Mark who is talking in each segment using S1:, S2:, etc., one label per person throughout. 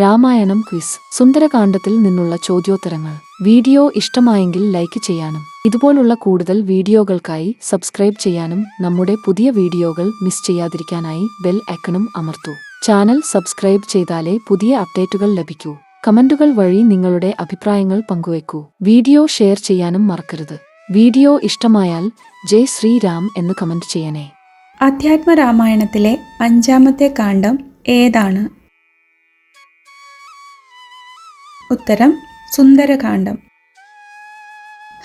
S1: Ramayanam quiz സുന്ദരകാന്ഡത്തിൽ നിന്നുള്ള ചോദ്യോത്തരങ്ങൾ. Video ഇഷ്ടമായെങ്കിൽ like ചെയ്യാനും ഇതുപോലുള്ള കൂടുതൽ വീഡിയോകൾക്കായി സബ്സ്ക്രൈബ് ചെയ്യാനും നമ്മുടെ പുതിയ വീഡിയോകൾ മിസ് ചെയ്യാതിരിക്കാനായി ബെൽ ഐക്കണും അമർത്തൂ. ചാനൽ സബ്സ്ക്രൈബ് ചെയ്താലേ പുതിയ അപ്ഡേറ്റുകൾ ലഭിക്കൂ. കമന്റുകൾ വഴി നിങ്ങളുടെ അഭിപ്രായങ്ങൾ പങ്കുവയ്ക്കൂ. വീഡിയോ ഷെയർ ചെയ്യാനും മറക്കരുത്. വീഡിയോ ഇഷ്ടമായാൽ ജയ് ശ്രീരാം എന്ന് കമന്റ് ചെയ്യണേ.
S2: അധ്യാത്മരാമായണത്തിലെ അഞ്ചാമത്തെ കാണ്ഡം ഏതാണ്? ഉത്തരം സുന്ദരകാന്ഡം.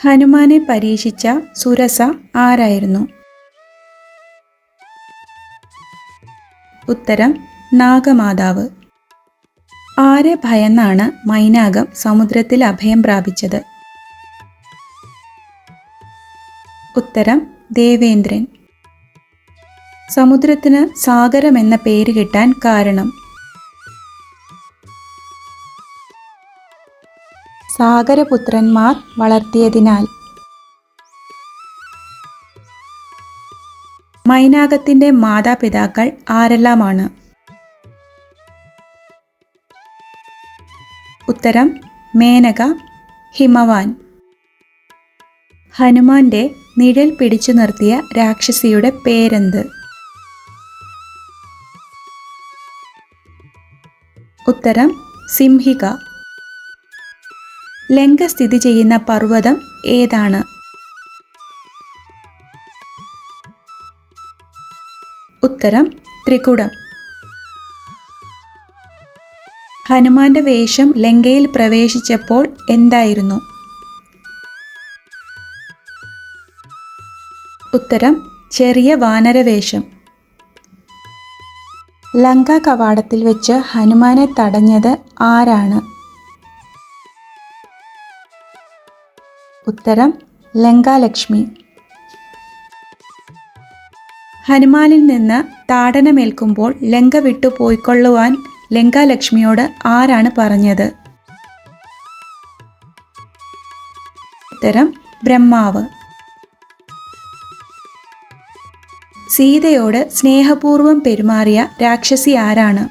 S2: ഹനുമാനെ പരീക്ഷിച്ച സുരസ ആരായിരുന്നു? ഉത്തരം നാഗമാതാവ്. ആരെ ഭയന്നാണ് മൈനാകം സമുദ്രത്തിൽ അഭയം പ്രാപിച്ചത്? ഉത്തരം ദേവേന്ദ്രൻ. സമുദ്രത്തിന് സാഗരം എന്ന പേര് കിട്ടാൻ കാരണം സാഗരപുത്രന്മാർ വളർത്തിയതിനാൽ. മൈനാകത്തിന്റെ മാതാപിതാക്കൾ ആരെല്ലാമാണ്? ഉത്തരം മേനക ഹിമവാൻ. ഹനുമാന്റെ നിഴൽ പിടിച്ചു നിർത്തിയ രാക്ഷസിയുടെ പേരെന്ത്? ഉത്തരം സിംഹിക. ലങ്ക സ്ഥിതി ചെയ്യുന്ന പർവതം ഏതാണ്? ഉത്തരം ത്രികുടം. ഹനുമാന്റെ വേഷം ലങ്കയിൽ പ്രവേശിച്ചപ്പോൾ എന്തായിരുന്നു? ഉത്തരം ചെറിയ വാനരവേഷം ലങ്ക കവാടത്തിൽ വെച്ച് ഹനുമാനെ തടഞ്ഞത് ആരാണ്? ഉത്തരം ലങ്കാലക്ഷ്മി. ഹനുമാനിൽ നിന്ന് താടനമേൽക്കുമ്പോൾ ലങ്ക വിട്ടു പോയിക്കൊള്ളുവാൻ ലങ്കാലക്ഷ്മിയോട് ആരാണ് പറഞ്ഞത്? ഉത്തരം ബ്രഹ്മാവ്. സീതയോട് സ്നേഹപൂർവം പെരുമാറിയ രാക്ഷസി ആരാണ്?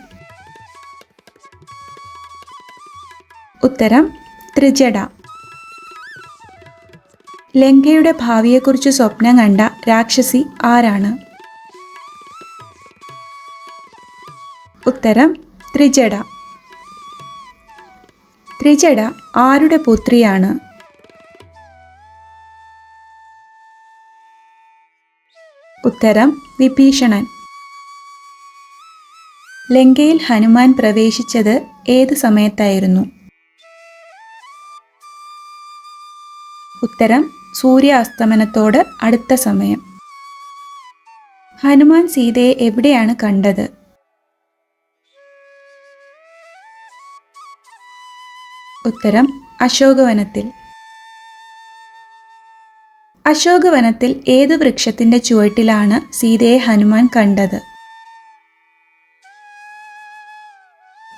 S2: ഉത്തരം ത്രിജട. ലങ്കയുടെ ഭാവിയെക്കുറിച്ച് സ്വപ്നം കണ്ട രാക്ഷസി ആരാണ്? ഉത്തരം ത്രിജട. ത്രിജട ആരുടെ പുത്രിയാണ്? ഉത്തരം വിഭീഷണൻ. ലങ്കയിൽ ഹനുമാൻ പ്രവേശിച്ചത് ഏത് സമയത്തായിരുന്നു? ഉത്തരം സൂര്യാസ്തമനത്തോട് അടുത്ത സമയം. ഹനുമാൻ സീതയെ എവിടെയാണ് കണ്ടത്? ഉത്തരം അശോകവനത്തിൽ. അശോകവനത്തിൽ ഏത് വൃക്ഷത്തിന്റെ ചുവട്ടിലാണ് സീതയെ ഹനുമാൻ കണ്ടത്?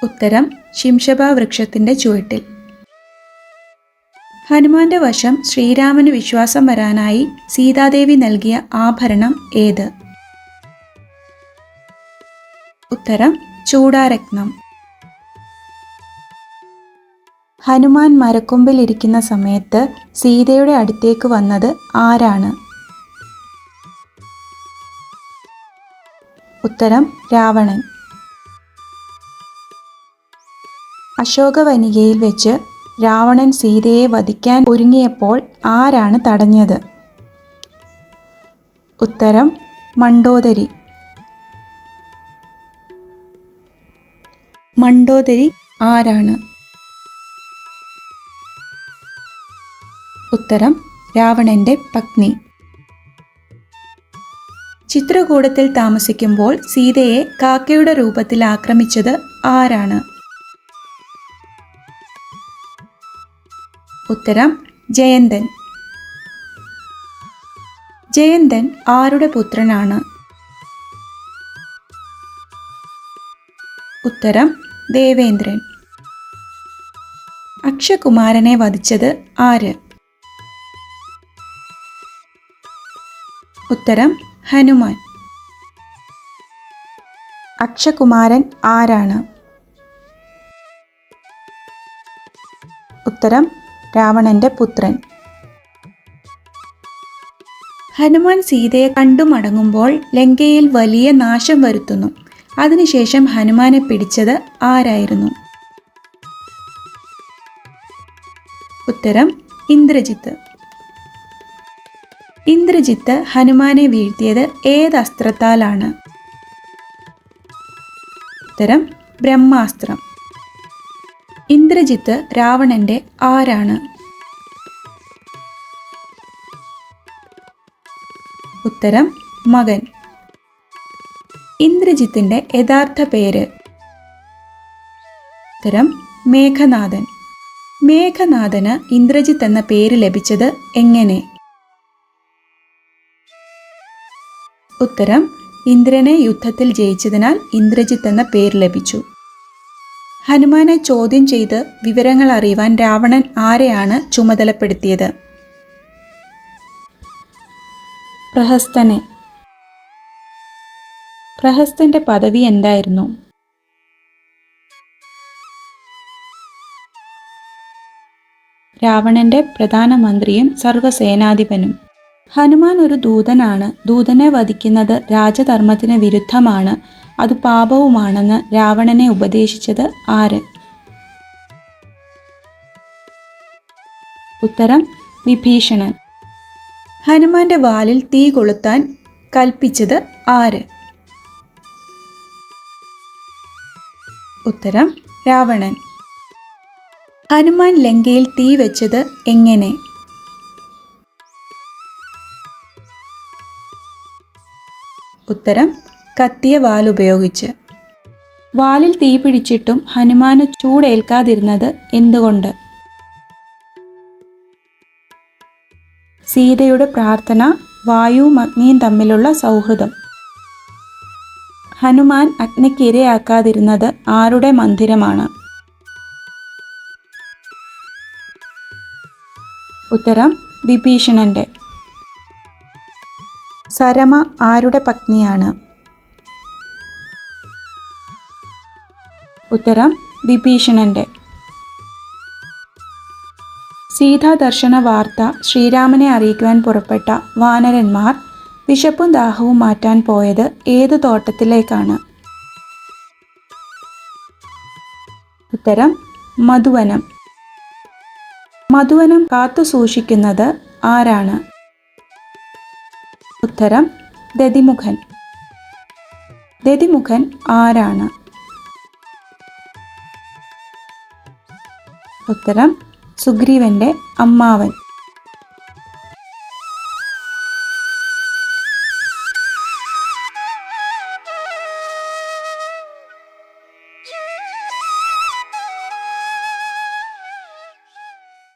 S2: ഉത്തരം ശിംഷഭ വൃക്ഷത്തിന്റെ ചുവട്ടിൽ. ഹനുമാന്റെ വശം ശ്രീരാമന് വിശ്വാസം വരാനായി സീതാദേവി നൽകിയ ആഭരണം ഏത്? ഉത്തരം ചൂടാരത്നം. ഹനുമാൻ മരക്കൊമ്പിൽ ഇരിക്കുന്ന സമയത്ത് സീതയുടെ അടുത്തേക്ക് വന്നത് ആരാണ്? ഉത്തരം രാവണൻ. അശോകവനികയിൽ വെച്ച് രാവണൻ സീതയെ വധിക്കാൻ ഒരുങ്ങിയപ്പോൾ ആരാണ് തടഞ്ഞത്? ഉത്തരം മണ്ടോദരി. മണ്ടോദരി ആരാണ്? ഉത്തരം രാവണന്റെ പത്നി. ചിത്രകൂടത്തിൽ താമസിക്കുമ്പോൾ സീതയെ കാക്കയുടെ രൂപത്തിൽ ആക്രമിച്ചത് ആരാണ്? ഉത്തരം ജയന്തൻ. ജയന്തൻ ആരുടെ പുത്രനാണ്? ഉത്തരം ദേവേന്ദ്രൻ. അക്ഷകുമാരനെ വധിച്ചത് ആര്? ഉത്തരം ഹനുമാൻ. അക്ഷകുമാരൻ ആരാണ്? ഉത്തരം രാവണന്റെ പുത്രൻ. ഹനുമാൻ സീതയെ കണ്ടു മടങ്ങുമ്പോൾ ലങ്കയിൽ വലിയ നാശം വരുത്തുന്നു. അതിനുശേഷം ഹനുമാനെ പിടിച്ചത് ആരായിരുന്നു? ഉത്തരം ഇന്ദ്രജിത്ത്. ഇന്ദ്രജിത്ത് ഹനുമാനെ വീഴ്ത്തിയത് ഏത് അസ്ത്രത്താലാണ്? ഉത്തരം ബ്രഹ്മാസ്ത്രം. ഇന്ദ്രജിത്ത് രാവണന്റെ ആരാണ്? ഉത്തരം മകൻ. ഇന്ദ്രജിത്തിന്റെ യഥാർത്ഥ പേര്. ഉത്തരം മേഘനാഥൻ. മേഘനാഥന് ഇന്ദ്രജിത്ത് എന്ന പേര് ലഭിച്ചത് എങ്ങനെ? ഉത്തരം ഇന്ദ്രനെ യുദ്ധത്തിൽ ജയിച്ചതിനാൽ ഇന്ദ്രജിത്ത് എന്ന പേര് ലഭിച്ചു. ഹനുമാനെ ചോദ്യം ചെയ്ത് വിവരങ്ങൾ അറിയുവാൻ രാവണൻ ആരെയാണ് ചുമതലപ്പെടുത്തിയത്? പ്രഹസ്തനെ. പ്രഹസ്തന്റെ പദവി എന്തായിരുന്നു? രാവണന്റെ പ്രധാനമന്ത്രിയും സർവസേനാധിപനും. ഹനുമാൻ ഒരു ദൂതനാണ്. ദൂതനെ വധിക്കുന്നത് രാജധർമ്മത്തിന് വിരുദ്ധമാണ്. അത് പാപവുമാണെന്ന് രാവണനെ ഉപദേശിച്ചത് ആര്? ഉത്തരം വിഭീഷണൻ. ഹനുമാന്റെ വാലിൽ തീ കൊളുത്താൻ കൽപ്പിച്ചത് ആര്? ഉത്തരം രാവണൻ. ഹനുമാൻ ലങ്കയിൽ തീ വെച്ചത് എങ്ങനെ? ഉത്തരം കത്തിയ വാലുപയോഗിച്ച്. വാലിൽ തീ പിടിച്ചിട്ടും ഹനുമാന് ചൂടേൽക്കാതിരുന്നത് എന്തുകൊണ്ട്? സീതയുടെ പ്രാർത്ഥന വായുവും അഗ്നിയും തമ്മിലുള്ള സൗഹൃദം. ഹനുമാൻ അഗ്നിക്ക് ഇരയാക്കാതിരുന്നത് ആരുടെ മന്ദിരമാണ്? ഉത്തരം വിഭീഷണന്റെ. സരമ ആരുടെ പത്നിയാണ്? ഉത്തരം വിഭീഷണന്റെ. സീതാദർശന വാർത്ത ശ്രീരാമനെ അറിയിക്കുവാൻ പുറപ്പെട്ട വാനരന്മാർ വിശപ്പും ദാഹവും മാറ്റാൻ പോയത് ഏത് തോട്ടത്തിലേക്കാണ്? ഉത്തരം മധുവനം. മധുവനം കാത്തു സൂക്ഷിക്കുന്നത് ആരാണ്? ഉത്തരം ദതിമുഖൻ. ദതിമുഖൻ ആരാണ്? ഉത്തരം സുഗ്രീവന്റെ അമ്മാവൻ.